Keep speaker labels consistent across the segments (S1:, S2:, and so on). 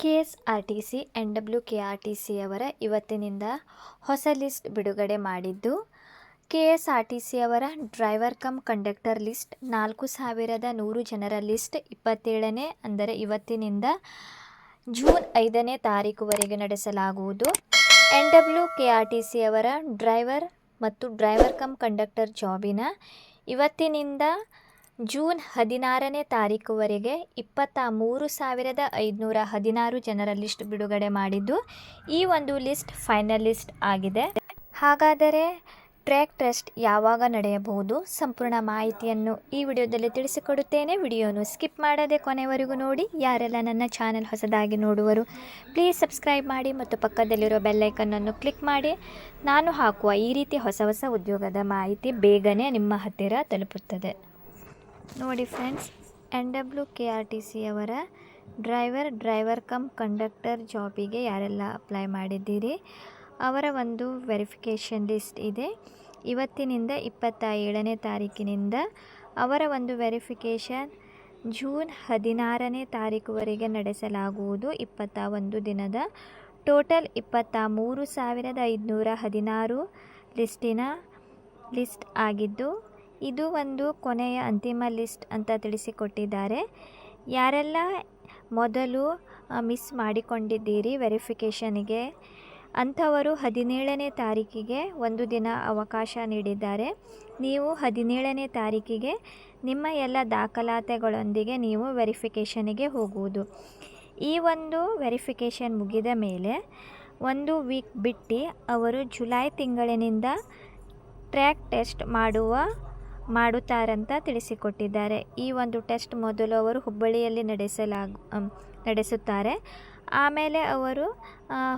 S1: K S R T C N W K R T C ಅವರ ಇವತ್ತಿನಿಂದ ಹೊಸ list ಬಿಡುಗಡೆ ಮಾಡಿದ್ದು K S R T C ಅವರ ಡ್ರೈವರ್ ಕಮ್ ಕಂಡಕ್ಟರ್ ಲಿಸ್ಟ್ ನಾಲ್ಕು ಸಾವಿರದ ನೂರು ಜನರ ಲಿಸ್ಟ್ ಇಪ್ಪತ್ತೇಳನೇ ಅಂದರೆ ಇವತ್ತಿನಿಂದ ಜೂನ್ ಐದನೇ ತಾರೀಕುವರೆಗೆ ನಡೆಸಲಾಗುವುದು. N W K R T C ಅವರ ಡ್ರೈವರ್ ಮತ್ತು ಡ್ರೈವರ್ ಕಮ್ ಕಂಡಕ್ಟರ್ ಜಾಬಿನ ಇವತ್ತಿನಿಂದ ಜೂನ್ ಹದಿನಾರನೇ ತಾರೀಕುವರೆಗೆ ಇಪ್ಪತ್ತ ಮೂರು ಸಾವಿರದ ಐದುನೂರ ಹದಿನಾರು ಜನರ ಲಿಸ್ಟ್ ಬಿಡುಗಡೆ ಮಾಡಿದ್ದು ಈ ಒಂದು ಲಿಸ್ಟ್ ಫೈನಲಿಸ್ಟ್ ಆಗಿದೆ. ಹಾಗಾದರೆ ಟ್ರ್ಯಾಕ್ ಟೆಸ್ಟ್ ಯಾವಾಗ ನಡೆಯಬಹುದು? ಸಂಪೂರ್ಣ ಮಾಹಿತಿಯನ್ನು ಈ ವಿಡಿಯೋದಲ್ಲಿ ತಿಳಿಸಿಕೊಡುತ್ತೇನೆ. ವಿಡಿಯೋನು ಸ್ಕಿಪ್ ಮಾಡದೆ ಕೊನೆವರೆಗೂ ನೋಡಿ. ಯಾರೆಲ್ಲ ನನ್ನ ಚಾನೆಲ್ ಹೊಸದಾಗಿ ನೋಡುವರು, ಪ್ಲೀಸ್ ಸಬ್ಸ್ಕ್ರೈಬ್ ಮಾಡಿ ಮತ್ತು ಪಕ್ಕದಲ್ಲಿರೋ ಬೆಲ್ಲೈಕನ್ನನ್ನು ಕ್ಲಿಕ್ ಮಾಡಿ. ನಾನು ಹಾಕುವ ಈ ರೀತಿ ಹೊಸ ಹೊಸ ಉದ್ಯೋಗದ ಮಾಹಿತಿ ಬೇಗನೆ ನಿಮ್ಮ ಹತ್ತಿರ ತಲುಪುತ್ತದೆ. ನೋಡಿ friends N W K R T C ಅವರ ಡ್ರೈವರ್ ಡ್ರೈವರ್ ಕಮ್ ಕಂಡಕ್ಟರ್ ಜಾಬಿಗೆ ಯಾರೆಲ್ಲ ಅಪ್ಲೈ ಮಾಡಿದ್ದೀರಿ? ಅವರ ಒಂದು ವೆರಿಫಿಕೇಷನ್ ಲಿಸ್ಟ್ ಇದೆ. ಇವತ್ತಿನಿಂದ ಇಪ್ಪತ್ತ ಏಳನೇ ತಾರೀಕಿನಿಂದ ಅವರ ಒಂದು ವೆರಿಫಿಕೇಷನ್ ಜೂನ್ ಹದಿನಾರನೇ ತಾರೀಕುವರೆಗೆ ನಡೆಸಲಾಗುವುದು. ಇಪ್ಪತ್ತ ಒಂದು ದಿನದ ಟೋಟಲ್ ಇಪ್ಪತ್ತ ಮೂರು ಸಾವಿರದ ಐದುನೂರ ಹದಿನಾರು ಲಿಸ್ಟಿನ ಲಿಸ್ಟ್ ಆಗಿದ್ದು ಇದು ಒಂದು ಕೊನೆಯ ಅಂತಿಮ ಲಿಸ್ಟ್ ಅಂತ ತಿಳಿಸಿಕೊಟ್ಟಿದ್ದಾರೆ. ಯಾರೆಲ್ಲ ಮೊದಲು ಮಿಸ್ ಮಾಡಿಕೊಂಡಿದ್ದೀರಿ ವೆರಿಫಿಕೇಷನಿಗೆ, ಅಂಥವರು ಹದಿನೇಳನೇ ತಾರೀಕಿಗೆ ಒಂದು ದಿನ ಅವಕಾಶ ನೀಡಿದ್ದಾರೆ. ನೀವು ಹದಿನೇಳನೇ ತಾರೀಕಿಗೆ ನಿಮ್ಮ ಎಲ್ಲ ದಾಖಲಾತಿಗಳೊಂದಿಗೆ ನೀವು ವೆರಿಫಿಕೇಷನಿಗೆ ಹೋಗುವುದು. ಈ ಒಂದು ವೆರಿಫಿಕೇಷನ್ ಮುಗಿದ ಮೇಲೆ ಒಂದು ವೀಕ್ ಬಿಟ್ಟು ಅವರು ಜುಲೈ ತಿಂಗಳಿನಿಂದ ಟ್ರ್ಯಾಕ್ ಟೆಸ್ಟ್ ಮಾಡುವ ಮಾಡುತ್ತಾರಂತ ತಿಳಿಸಿಕೊಟ್ಟಿದ್ದಾರೆ. ಈ ಒಂದು ಟೆಸ್ಟ್ ಮೊದಲು ಅವರು ಹುಬ್ಬಳ್ಳಿಯಲ್ಲಿ ನಡೆಸಲಾಗ ನಡೆಸುತ್ತಾರೆ. ಆಮೇಲೆ ಅವರು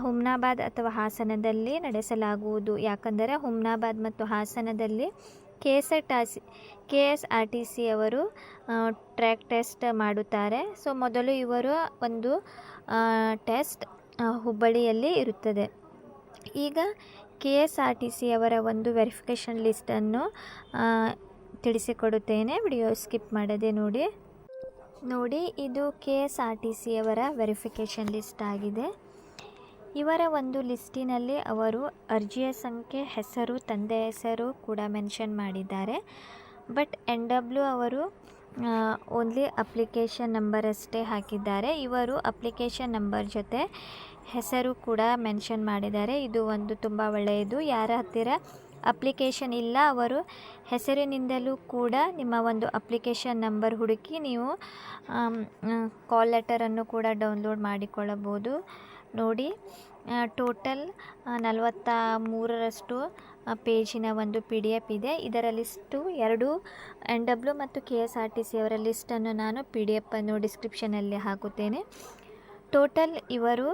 S1: ಹುಮ್ನಾಬಾದ್ ಅಥವಾ ಹಾಸನದಲ್ಲಿ ನಡೆಸಲಾಗುವುದು. ಯಾಕಂದರೆ ಹುಮ್ನಾಬಾದ್ ಮತ್ತು ಹಾಸನದಲ್ಲಿ K S R T C K S R T C ಅವರು ಟ್ರ್ಯಾಕ್ ಟೆಸ್ಟ್ ಮಾಡುತ್ತಾರೆ. ಸೊ, ಮೊದಲು ಇವರು ಒಂದು ಟೆಸ್ಟ್ ಹುಬ್ಬಳ್ಳಿಯಲ್ಲಿ ಇರುತ್ತದೆ. ಈಗ K S R T C ಅವರ ಒಂದು ವೆರಿಫಿಕೇಷನ್ ಲಿಸ್ಟನ್ನು ತಿಳಿಸಿಕೊಡುತ್ತೇನೆ. ವಿಡಿಯೋ ಸ್ಕಿಪ್ ಮಾಡದೆ ನೋಡಿ. ನೋಡಿ, ಇದು K S R T C ಅವರ ವೆರಿಫಿಕೇಷನ್ ಲಿಸ್ಟ್ ಆಗಿದೆ. ಇವರ ಒಂದು ಲಿಸ್ಟಿನಲ್ಲಿ ಅವರು ಅರ್ಜಿಯ ಸಂಖ್ಯೆ, ಹೆಸರು, ತಂದೆ ಹೆಸರು ಕೂಡ ಮೆನ್ಷನ್ ಮಾಡಿದ್ದಾರೆ. ಬಟ್ ಎನ್ ಡಬ್ಲ್ಯೂ ಅವರು ಓನ್ಲಿ ಅಪ್ಲಿಕೇಶನ್ ನಂಬರ್ ಅಷ್ಟೇ ಹಾಕಿದ್ದಾರೆ. ಇವರು ಅಪ್ಲಿಕೇಶನ್ ನಂಬರ್ ಜೊತೆ ಹೆಸರು ಕೂಡ ಮೆನ್ಷನ್ ಮಾಡಿದ್ದಾರೆ. ಇದು ಒಂದು ತುಂಬ ಒಳ್ಳೆಯದು. ಯಾರ ಹತ್ತಿರ ಅಪ್ಲಿಕೇಶನ್ ಇಲ್ಲ, ಅವರು ಹೆಸರಿನಿಂದಲೂ ಕೂಡ ನಿಮ್ಮ ಒಂದು ಅಪ್ಲಿಕೇಶನ್ ನಂಬರ್ ಹುಡುಕಿ ನೀವು ಕಾಲ್ ಲೆಟರನ್ನು ಕೂಡ ಡೌನ್ಲೋಡ್ ಮಾಡಿಕೊಳ್ಳಬಹುದು. ನೋಡಿ ಟೋಟಲ್ ನಲವತ್ತ ಮೂರರಷ್ಟು ಪೇಜಿನ ಒಂದು ಪಿ ಡಿ ಎಫ್ ಇದೆ. ಇದರ ಲಿಸ್ಟು ಎರಡು ಎನ್ ಡಬ್ಲ್ಯೂ ಮತ್ತು K S R T C ಅವರ ಲಿಸ್ಟನ್ನು ನಾನು ಪಿ ಡಿ ಎಫನ್ನು ಡಿಸ್ಕ್ರಿಪ್ಷನಲ್ಲಿ ಹಾಕುತ್ತೇನೆ. ಟೋಟಲ್ ಇವರು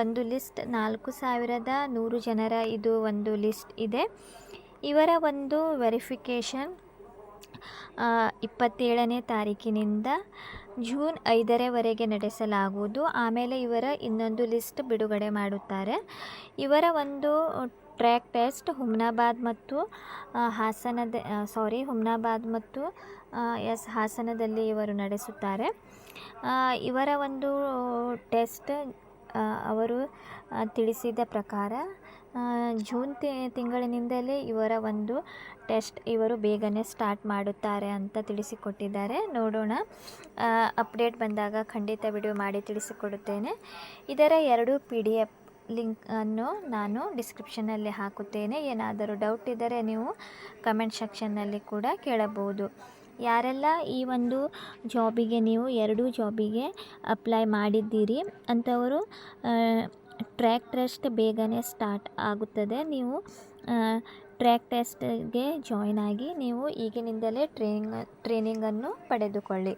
S1: ಒಂದು ಲಿಸ್ಟ್ ನಾಲ್ಕು ಸಾವಿರದ ನೂರು ಜನರ ಇದು ಒಂದು ಲಿಸ್ಟ್ ಇದೆ. ಇವರ ಒಂದು ವೆರಿಫಿಕೇಷನ್ ಇಪ್ಪತ್ತೇಳನೇ ತಾರೀಕಿನಿಂದ ಜೂನ್ ಐದರವರೆಗೆ ನಡೆಸಲಾಗುವುದು. ಆಮೇಲೆ ಇವರ ಇನ್ನೊಂದು ಲಿಸ್ಟ್ ಬಿಡುಗಡೆ ಮಾಡುತ್ತಾರೆ. ಇವರ ಒಂದು ಟ್ರ್ಯಾಕ್ ಟೆಸ್ಟ್ ಹುಮ್ನಾಬಾದ್ ಮತ್ತು ಹಾಸನದ ಸಾರಿ ಹುಮ್ನಾಬಾದ್ ಮತ್ತು ಎಸ್, ಹಾಸನದಲ್ಲಿ ಇವರು ನಡೆಸುತ್ತಾರೆ. ಇವರ ಒಂದು ಟೆಸ್ಟ್ ಅವರು ತಿಳಿಸಿದ ಪ್ರಕಾರ ಜೂನ್ ತಿಂಗಳಿನಿಂದಲೇ ಇವರ ಒಂದು ಟೆಸ್ಟ್ ಇವರು ಬೇಗನೆ ಸ್ಟಾರ್ಟ್ ಮಾಡುತ್ತಾರೆ ಅಂತ ತಿಳಿಸಿಕೊಟ್ಟಿದ್ದಾರೆ. ನೋಡೋಣ. ಅಪ್ಡೇಟ್ ಬಂದಾಗ ಖಂಡಿತ ವಿಡಿಯೋ ಮಾಡಿ ತಿಳಿಸಿಕೊಡುತ್ತೇನೆ. ಇದರ ಎರಡು ಪಿ ಡಿ ಎಫ್ ಲಿಂಕನ್ನು ನಾನು ಡಿಸ್ಕ್ರಿಪ್ಷನಲ್ಲಿ ಹಾಕುತ್ತೇನೆ. ಏನಾದರೂ ಡೌಟ್ ಇದ್ದರೆ ನೀವು ಕಮೆಂಟ್ ಸೆಕ್ಷನ್ನಲ್ಲಿ ಕೂಡ ಕೇಳಬಹುದು. ಯಾರೆಲ್ಲ ಈ ಒಂದು ಜಾಬಿಗೆ ನೀವು ಎರಡೂ ಜಾಬಿಗೆ ಅಪ್ಲೈ ಮಾಡಿದ್ದೀರಿ, ಅಂಥವರು ಟ್ರ್ಯಾಕ್ ಟೆಸ್ಟ್ ಬೇಗನೆ ಸ್ಟಾರ್ಟ್ ಆಗುತ್ತದೆ. ನೀವು ಟ್ರ್ಯಾಕ್ ಟೆಸ್ಟ್ಗೆ ಜಾಯ್ನ್ ಆಗಿ ನೀವು ಈಗಿನಿಂದಲೇ ಟ್ರೈನಿಂಗ್ ಟ್ರೈನಿಂಗನ್ನು ಪಡೆದುಕೊಳ್ಳಿ.